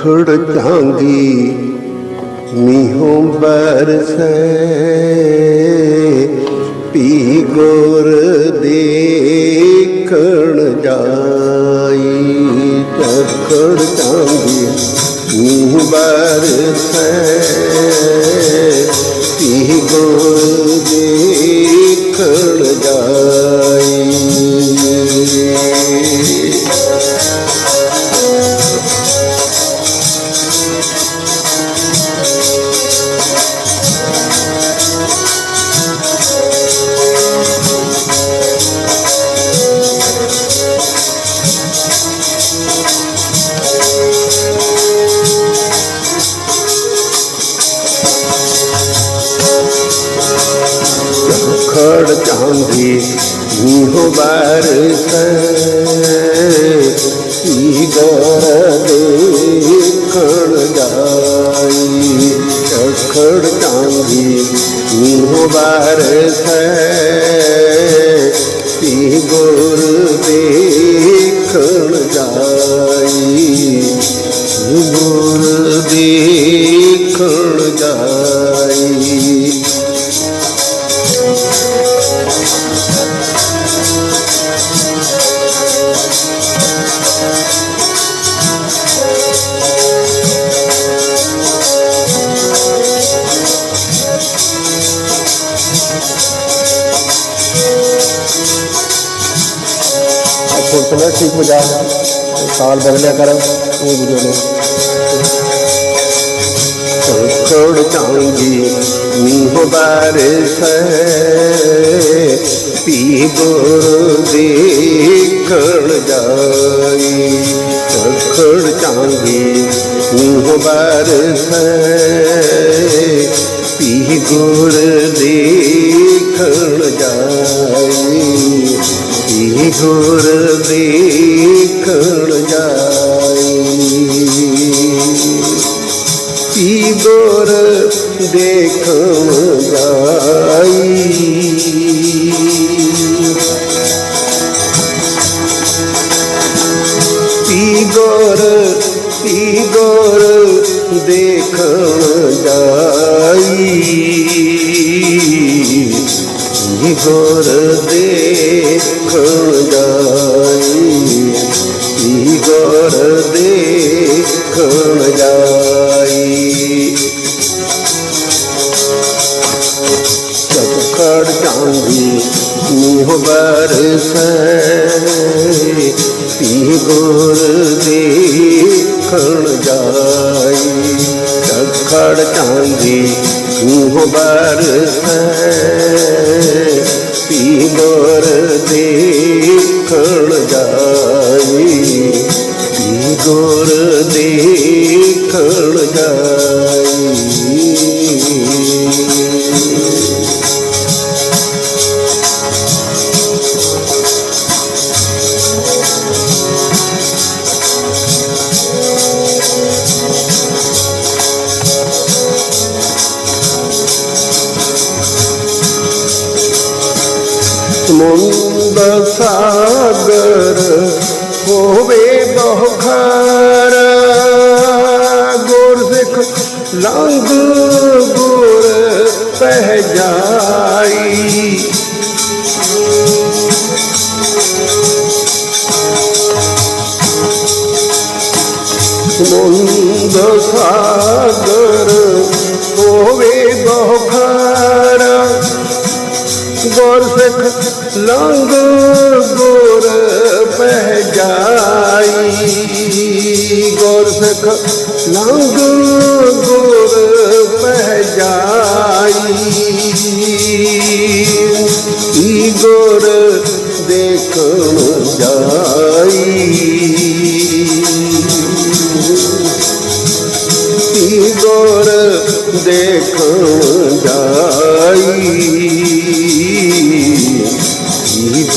ਖੜ ਜਾਂਗੀ ਮੀਹੋਂ ਪੀ ਗੋਰ ਦੇਖਣ ਜਾਈ ਖੜ ਜਾਂਗੀ ਮੀਂਹ ਬਰਸੈ। ਪੀ ਗੋਰ ਦੇਖਣ ਜਾਈ। ਖੜ ਜਾਂਦੀ ਮੀਂਹ ਬਰਸੈ ਕੀ ਗਰ ਦੇਖਣ ਜਾਈ ਖੜ ਜਾਂਦੀ ਮੀਂਹ ਬਰਸੈ ਕੀ ਗੁਰ ਦੇਖਣ ਤੋਂ ਠੀਕ ਵਜਾ ਸਾਲ ਬਦਲਿਆ ਕਰ ਉਹ ਬੁਝੋ ਖੜ ਜਾਂਗੀ ਮੀਂਹ ਬਾਰਿਸ਼ ਪੀ ਗੁਰ ਦੇਖਣ ਜਾਈ ਖੜ ਜਾਂਗੀ ਮੀਂਹ ਬਾਰਿਸ਼ ਪੀ ਗੁਰ ਦੇਖਣ ਜਾਈ ਪੀ ਗੁਰ ਦੇਖਣ ਜਾਈ। ਪੀ ਗੁਰ ਦੇਖਣ ਜਾਈ। ਪੀ ਗੁਰ ਪੀ ਗੁਰ ਦੇਖਣ ਜਾਈ। ਪੀ ਗੁਰ ਦੇਖਣ ਜਾਈ। ver ਸਮੁੰਦ ਸਾਗਰ ਹੋਵੇ ਬਹੁ ਖਾਰ ਗੁਰ ਸਿੱਖ ਲੰਘ ਗੁਰ ਪਹਿ ਜਾਈ। ਸਮੁੰਦ ਸਾਗਰ ਹੋਵੇ ਬਹੁ ਗੁਰ ਲੰਗ ਲੰਘ ਗੁਰ ਪਹਿ ਜਾਈ। ਗੁਰ ਲੰਗ ਲੰਘ ਗੁਰ ਪਹਿ ਜਾਈ। ਈ ਗੁਰ ਦੇਖਣ ਜਾਈ। ਈ ਗੁਰ ਦੇਖਣ ਜਾਈ।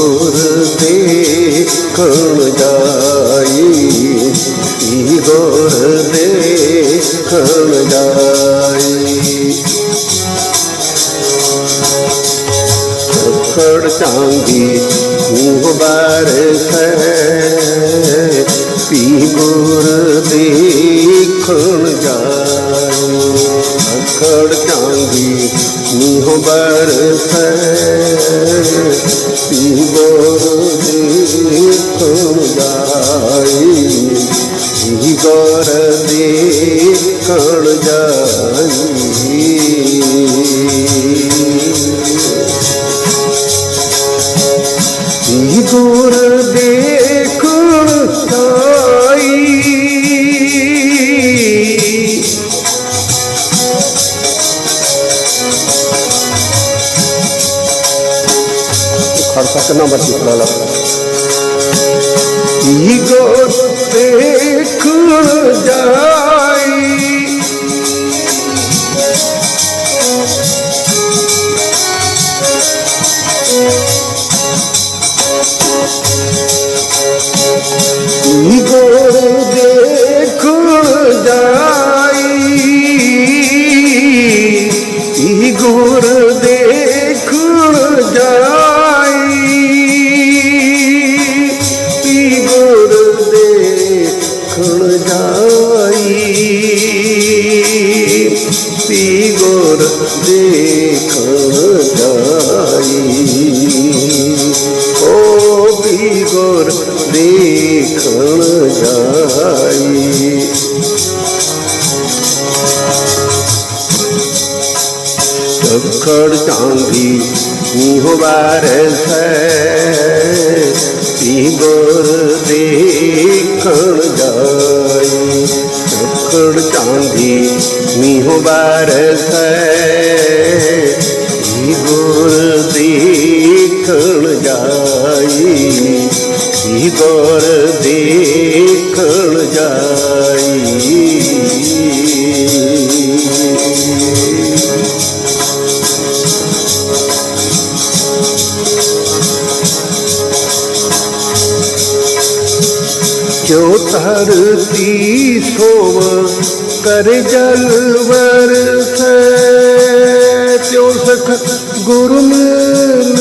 ਤੁਰ ਦੇਖਣ ਜਾਈ ਈ ਗੋਰ ਦੇਖਣ ਜਾਈ। ਖੜ ਚਾਂਦੀ ਬਾਰ ਹੈ, ਪੀ ਗੋਰ ਦੇਖਣ ਜਾਈ। ਖੜ ਚਾਂਦੀ ਗੋਰ ਦੇਖਣ ਜਾਈ ਪੀ ਗੋਰ ਦੇਖਣ ਖੜਕਾ ਕਿੰਨਾ ਮਰਜ਼ੀ ਖੜਾ ਲਾ। ਈਗੋ ਬਾਰਸੈ ਪੀ ਗੁਰ ਦੇਖਣ ਜਾਈ? ਪੀ ਗੁਰ ਦੇਖਣ ਜਾਈ? ਜੋ ਧਰਤੀ ਸੋਵ ਕਰ ਜਲ ਵਰਸੈ ਤਿਉ ਸਖ ਗੁਰ ਮਿਲ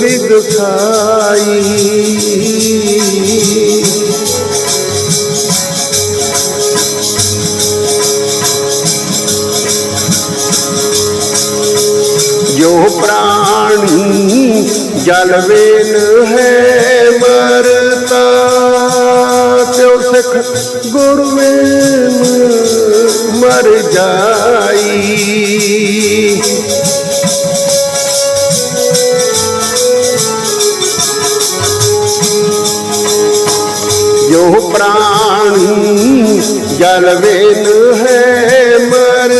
ਬਿਗਸਾਈ ਜੋ ਪ੍ਰਾਣੀ ਜਲ ਵੇਨ ਹੈ ਮਰਤਾ ਤਿਉ ਸਖ ਗੁਰ ਵੇਨ ਮਰ ਜਾਈ। ਜੋ ਪ੍ਰਾਣੀ ਜਲ ਵੇਨ ਹੈ ਮਰਤਾ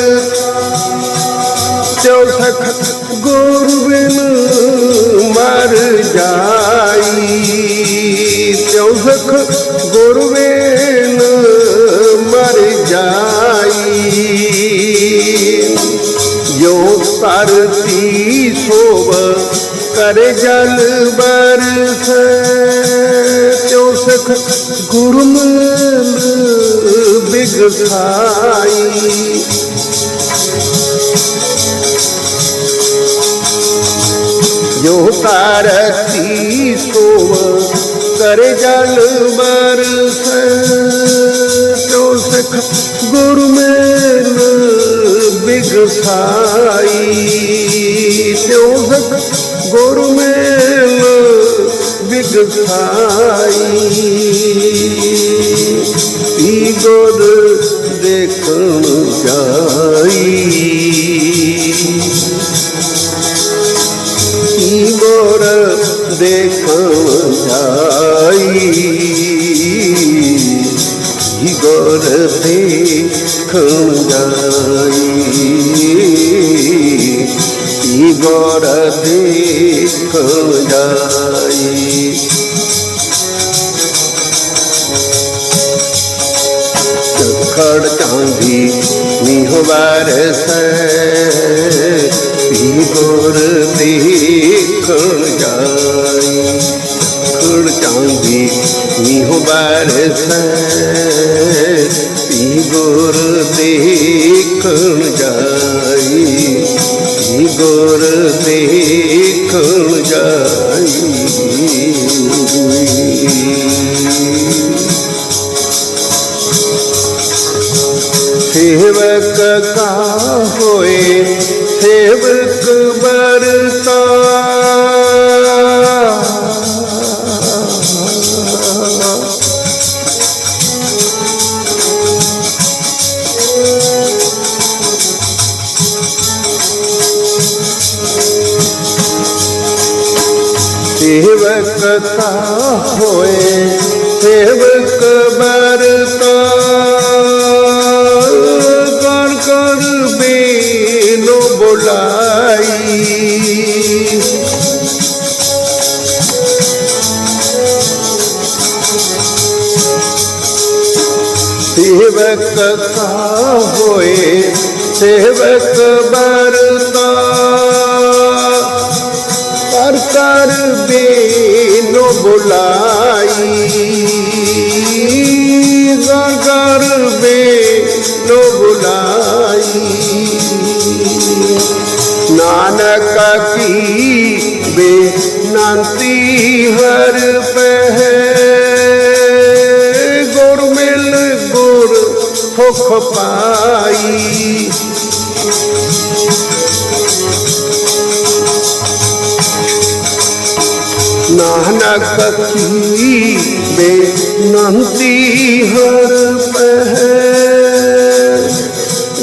ਤਿਉ ਸਖ ਗੁਰ ਜਾਈ। ਜੋ ਧਰਤੀ ਸੋਵ ਕਰ ਜਲ ਬਰਸ, ਤਿਉ ਸਖ ਗੁਰ ਮਿਲ ਜੋ ਧਰਤੀ ਸੋਵ ਕਰ ਜਲ ਬਰਸ ਗੁਰ ਮੇਲ ਬਿਗਸਾਈ। ਜੋ ਸਖ ਗੁਰ ਮੇਲ ਬਿਗਸਾਈ। ਪੀ ਗੁਰ ਦੇਖਣ ਜਾਈ। ਕੀ ਗੋਰ ਦੇਖਣ ਜਾਈ। ਗੋਰ ਦੇਖਣ ਜਾਈ। ਕੀ ਗੋਰ ਜਾਈ। ਖੜ ਚਾਂਦੀ ਮੀਂਹ ਵਰਸੈ। ਪੀ ਗੁਰ ਦੇਖਣ ਜਾਈ। ਖੜ ਚਾਂਦੀ ਮੀਂਹ ਵਰਸੈ। ਪੀ ਗੁਰ ਦੇਖਣ ਜਾਈ ਪੀ ਗੁਰ ਦੇਖਣ ਜਾਈ? ਸੇਵਕ ਕਾ ਹੋਏ ਸੇਵਕ ਬਰਤਾ ਸੇਵਕ ਬਰਤਾ ਕਰ ਕਰ ਬੇਨੋ ਬੁਲਾਈ। ਸੇਵਕ ਤਾ ਹੋਏ ਸੇਵਕ ਬਰਤਾ ਕਰ ਕਰ ਬੇਨੋ ਬੁਲਾਈ ਕਰ ਕਰ ਬੇਨੋ ਬੁਲਾਈ ਨਾਨਕ ਕੀ ਬੇਨੰਤੀ ਹਰ ਪਹਿ ਗੁਰ ਮਿਲ ਗੁਰ ਸੁਖ ਪਾਈ ਨਾਨਕ ਕੀ ਬੇਨੰਤੀ ਹਰ ਪਹਿ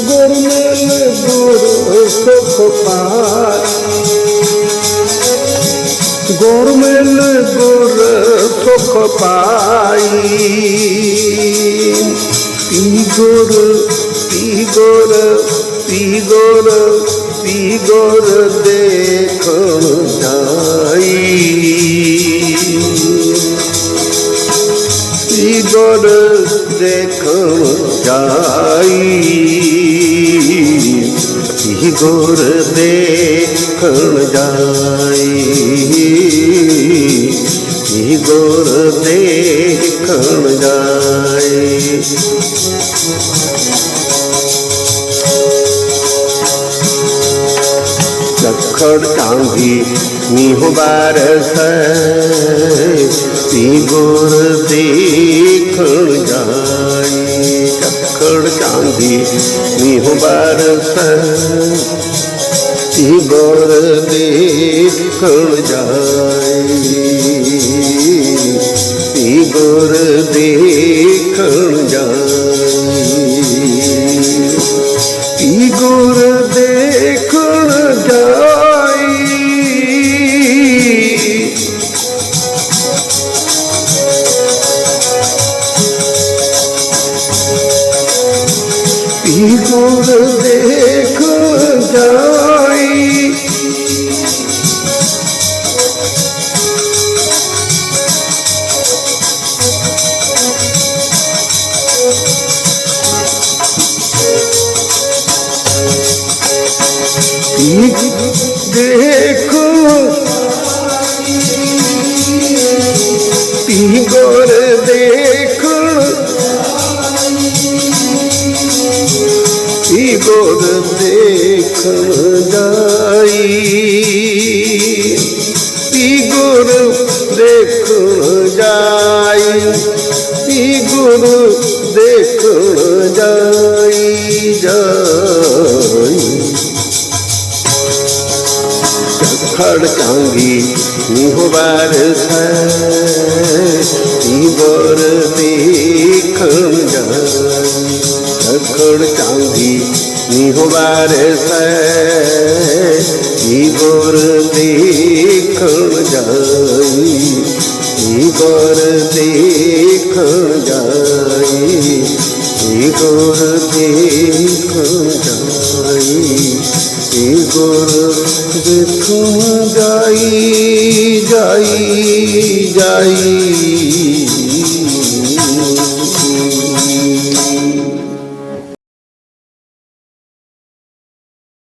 ਗੁਰ ਮਿਲ ਗੁਰ ਸੁਖ ਪਾਈ ਗੁਰ ਮਿਲ ਗੁਰ ਸੁਖ ਪਾਈ ਪੀ ਗੁਰ ਪੀ ਗੁਰ ਪੀ ਗੁਰ ਪੀ ਗੁਰ ਗੁਰ ਦੇਖਣ ਜਾਈ। ਪੀ ਗੁਰ ਦੇਖਣ ਜਾਈ। ਪੀ ਗੁਰ ਦੇਖਣ ਜਾਈ। ਚੱਖੜ ਚਾਂਦੀ ਮੀਂਹ ਬਾਰਸ ਪੀ ਗੁਰ ਦੇਖਣ ਜਾਈ ਚੱਖੜ ਚਾਂਦੀ ਮੀਂਹ ਬਾਰਸ ਗੁਰ ਦੇਖਣ ਜਾਈ ਪੀ ਗੁਰ ਦੇਖਣ ਪੀ ਦੇਖੋ ਪੀ ਗੁਰ ਦੇਖਣ ਪੀ ਗੁਰ ਦੇਖਣ ਜਾਈ ਪੀ ਗੁਰ ਦੇਖਣ ਜਾਈ ਖੜ ਚਾਂਗੀ ਨੀਹ ਬਾਰਸ ਈ ਗੋਰ ਦੇਖਣ ਜਾਈ ਖੜ ਚਾਂਗੀ ਨੀਹ ਬਾਰਸ ਈ ਗੋਰ ਦੇਖਣ